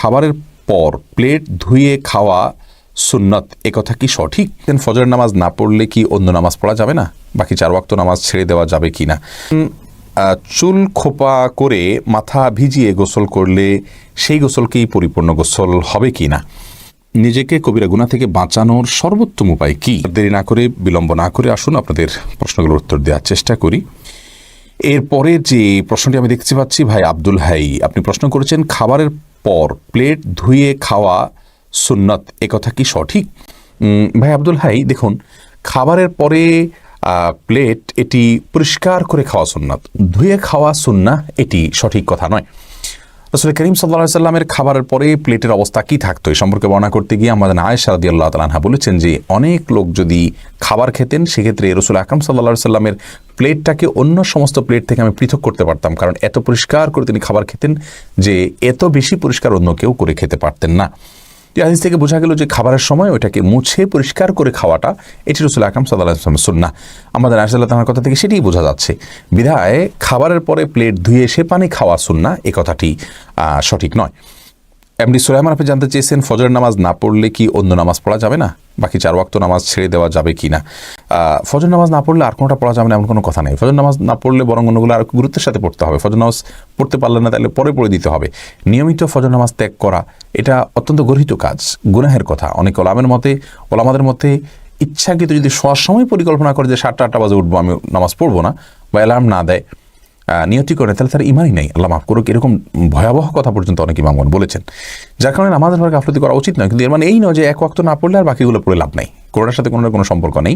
খাবারের পর প্লেট ধুয়ে খাওয়া সুন্নত একথা কি সঠিক? দেন ফজর নামাজ না পড়লে কি অন্য নামাজ পড়া যাবে না? বাকি চার ওয়াক্ত নামাজ ছেড়ে দেওয়া যাবে কি না? চুল খোপা করে মাথা ভিজিয়ে গোসল করলে সেই গোসলকেই পরিপূর্ণ গোসল হবে কি না? নিজেকে কবিরা গুণা থেকে বাঁচানোর সর্বোত্তম উপায় কি? দেরি না করে, বিলম্ব না করে আসুন, আপনাদের প্রশ্নগুলোর উত্তর দেওয়ার চেষ্টা করি। এরপরে যে প্রশ্নটি আমি দেখতে পাচ্ছি, ভাই আব্দুল হাই, আপনি প্রশ্ন করেছেন, খাবারের পর প্লেট ধুয়ে খাওয়া সুন্নত একথা কি সঠিক? ভাই আব্দুল হাই, দেখুন, খাবারের পরে প্লেট এটি পরিষ্কার করে খাওয়া সুন্নত, ধুয়ে খাওয়া সুন্না এটি সঠিক কথা নয়। রসুল করিম সাল্লা সাল্লামের খাবারের পরে প্লেটের অবস্থা কি থাকতো এই সম্পর্কে বর্ণনা করতে গিয়ে আমাদের আয় রাদি আল্লাহ তালাহা বলেছেন যে, অনেক লোক যদি খাবার খেতেন, সেক্ষেত্রে রসুল আকরম সাল্লা সাল্লামের প্লেটটাকে অন্য সমস্ত প্লেট থেকে আমি পৃথক করতে পারতাম। কারণ এত পরিষ্কার করে তিনি খাবার খেতেন যে, এত বেশি পরিষ্কার অন্য কেউ করে খেতে পারতেন না। হাদিস থেকে বোঝা গেল যে খাবারের সময় ওইটাকে মুছে পরিষ্কার করে খাওয়াটা, এটি রসুল আকরাম সাল্লাহ সুন্না আমাদের আসাল্লাহ তাহার কথা থেকে সেটিই বোঝা যাচ্ছে। বিধায় খাবারের পরে প্লেট ধুয়ে সে পানি খাওয়া সুন্না এ কথাটি সঠিক নয়। এমনি সুলাইমান আপনি জানতে চেয়েছেন, ফজরের নামাজ না পড়লে কি অন্য নামাজ পড়া যাবে না? বাকি চার ওয়াক্ত নামাজ ছেড়ে দেওয়া যাবে কি না ফজর নামাজ না পড়লে আর কোনোটা পড়া যাবে না এমন কোনো কথা নেই। ফজর নামাজ না পড়লে বরং অন্যগুলো আর গুরুত্বের সাথে পড়তে হবে। ফজর নামাজ পড়তে পারলে না তাহলে পরে পড়ে দিতে হবে। নিয়মিত ফজর নামাজ ত্যাগ করা, এটা অত্যন্ত গর্হিত কাজ, গুনাহের কথা। অনেক ওলামের মতে, ওলামাদের মতে ইচ্ছাকৃত যদি সময় পরিকল্পনা করে যে সাতটা আটটা বাজে উঠবো, আমি নামাজ পড়ব না, বা অ্যালার্ম না দেয় নিয়তি করে, তাহলে তার ইমানই নেই। আল্লাহ মাফ করুক, এরকম ভয়াবহ কথা পর্যন্ত অনেক ইমামগণ বলেছেন। যার কারণে আমাদের ঘরে গাফলতি করা উচিত নয়, কিন্তু এর মানে এই নয় যে এক ওয়াক্ত না পড়লে আর বাকিগুলো পড়ে লাভ নেই। কোনোটার সাথে কোনো কোনো সম্পর্ক নেই।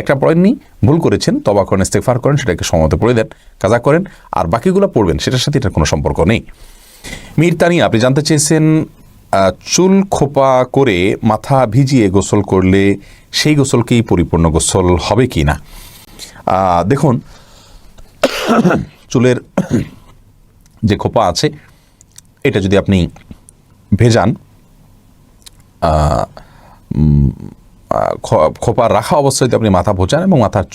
একটা পড়েননি ভুল করেছেন তবা করেন ইস্তেফার করেন, সেটাকে সমতে পড়ে দেন, কাজা করেন, আর বাকিগুলো পড়বেন, সেটার সাথে এটার কোনো সম্পর্ক নেই। মীর তানি আপনি জানতে চেয়েছেন চুল খোপা করে মাথা ভিজিয়ে গোসল করলে সেই গোসলকেই পরিপূর্ণ গোসল হবে কি না? দেখুন চুলের যে খোপা আছে, এটা যদি আপনি ভেজান খোপা রাখা অবস্থায় যদি আপনি মাথা ভোজান এবং মাথার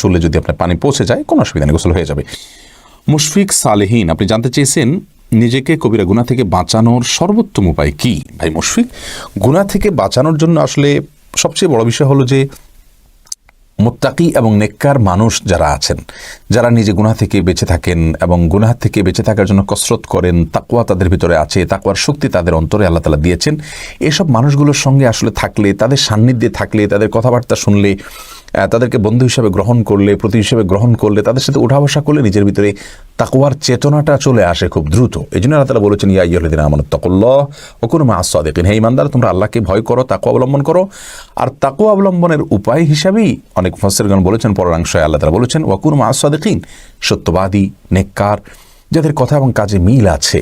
চুলে যদি আপনার পানি পৌঁছে যায়, কোনো অসুবিধা নেই, গোসল হয়ে যাবে। মুশফিক সালেহীন, আপনি জানতে চেয়েছেন নিজেকে কবিরা গুণা থেকে বাঁচানোর সর্বোত্তম উপায় কি? ভাই মুশফিক গুণা থেকে বাঁচানোর জন্য আসলে সবচেয়ে বড় বিষয় হলো যে মোত্তাকি এবং নেককার মানুষ যারা আছেন, যারা নিজে গুনা থেকে বেঁচে থাকেন এবং গুনাহ থেকে বেঁচে থাকার জন্য কসরত করেন তাকুয়া তাদের ভিতরে আছে তাকুয়ার শক্তি তাদের অন্তরে আল্লাহ তালা দিয়েছেন, এসব মানুষগুলোর সঙ্গে আসলে থাকলে, তাদের সান্নিধ্যে থাকলে, তাদের কথাবার্তা শুনলে তাদেরকে বন্ধু হিসাবে গ্রহণ করলে, প্রতি হিসেবে গ্রহণ করলে, তাদের সাথে উঠা বসা করলে নিজের ভিতরে তাকুয়ার চেতনাটা চলে আসে খুব দ্রুত। এই জন্য আল্লাহ তালা বলেছেন, ইয়া ইয়দিন আমানত তকল্লাহ ও কোনো মা সাদেকিন। হে ইমানদার তোমরা আল্লাহকে ভয় করো তাকু অবলম্বন করো। আর তাকুয়া অবলম্বনের উপায় হিসাবেই অনেক ফসরগণ বলেছেন পরাংশয় আল্লাহ তালা বলেছেন ওয়াকুর মা সাদেকিন। সত্যবাদী, নেককার, যাদের কথা এবং কাজে মিল আছে।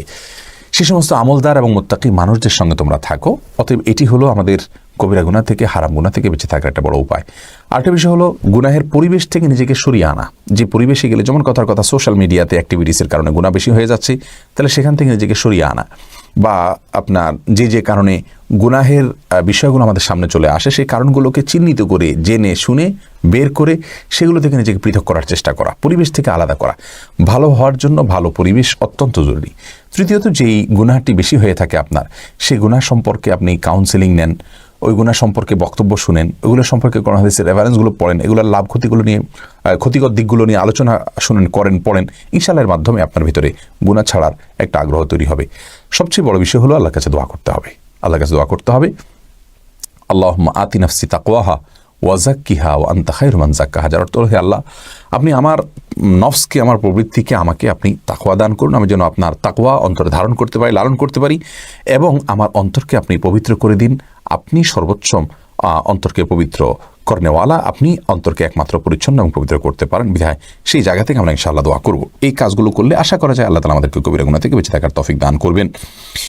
সে সমস্ত আমলদার এবং মোত্তাকি মানুষদের সঙ্গে তোমরা থাকো। অতএব এটি হলো আমাদের কবিরা গুণা থেকে, হারাম গুণা থেকে বেঁচে থাকার একটা বড় উপায়। আরেকটা বিষয় হলো, গুনাহের পরিবেশ থেকে নিজেকে সরিয়ে আনা। যে পরিবেশে গেলে যেমন কথার কথা সোশ্যাল মিডিয়াতে অ্যাক্টিভিটিসের কারণে গুণা বেশি হয়ে যাচ্ছে, তাহলে সেখান থেকে নিজেকে সরিয়ে আনা। বা আপনার যে যে কারণে গুনাহের বিষয়গুলো আমাদের সামনে চলে আসে, সেই কারণগুলোকে চিহ্নিত করে, জেনে, শুনে, বের করে সেগুলো থেকে নিজেকে পৃথক করার চেষ্টা করা, পরিবেশ থেকে আলাদা করা। ভালো হওয়ার জন্য ভালো পরিবেশ অত্যন্ত জরুরি। তৃতীয়ত, যেই গুনাহটি বেশি হয়ে থাকে আপনার, সেই গুনাহ সম্পর্কে আপনি কাউন্সেলিং নেন ওই গুণা সম্পর্কে বক্তব্য শুনেন ওগুলো সম্পর্কে কোনো হাদিসের রেফারেন্সগুলো পড়েন, এগুলোর লাভ ক্ষতিগুলো নিয়ে ক্ষতিকর দিকগুলো নিয়ে আলোচনা শুনেন, করেন, পড়েন ইনশাল্লাহের মাধ্যমে আপনার ভিতরে গুণা ছাড়ার একটা আগ্রহ তৈরি হবে। সবচেয়ে বড় বিষয় হলো আল্লাহর কাছে দোয়া করতে হবে। আল্লাহর কাছে দোয়া করতে হবে আল্লাহ আতি নাফসি তাকওয়াহা ওয়াজাক্কিহা ও আন্তা খাইর মান জাক্কাহা যার অর্থ হে আল্লাহ, আপনি আমার নফসকে, আমার প্রবৃত্তিকে আমাকে আপনি তাকোয়া দান করুন। আমি যেন আপনার তাকোয়া অন্তরে ধারণ করতে পারি, লালন করতে পারি এবং আমার অন্তরকে আপনি পবিত্র করে দিন। আপনি সর্বোচ্চম অন্তর্কে পবিত্র কর্নেওয়ালা, আপনি অন্তরকে একমাত্র পরিচ্ছন্ন এবং পবিত্র করতে পারেন। বিধায় সেই জায়গা থেকে আমরা ইনশাআল্লাহ দোয়া করব। এই কাজগুলো করলে আশা করা যায় আল্লাহ তালা আমাদেরকে কবিরা গুণা থেকে বেঁচে থাকার তফিক দান করবেন।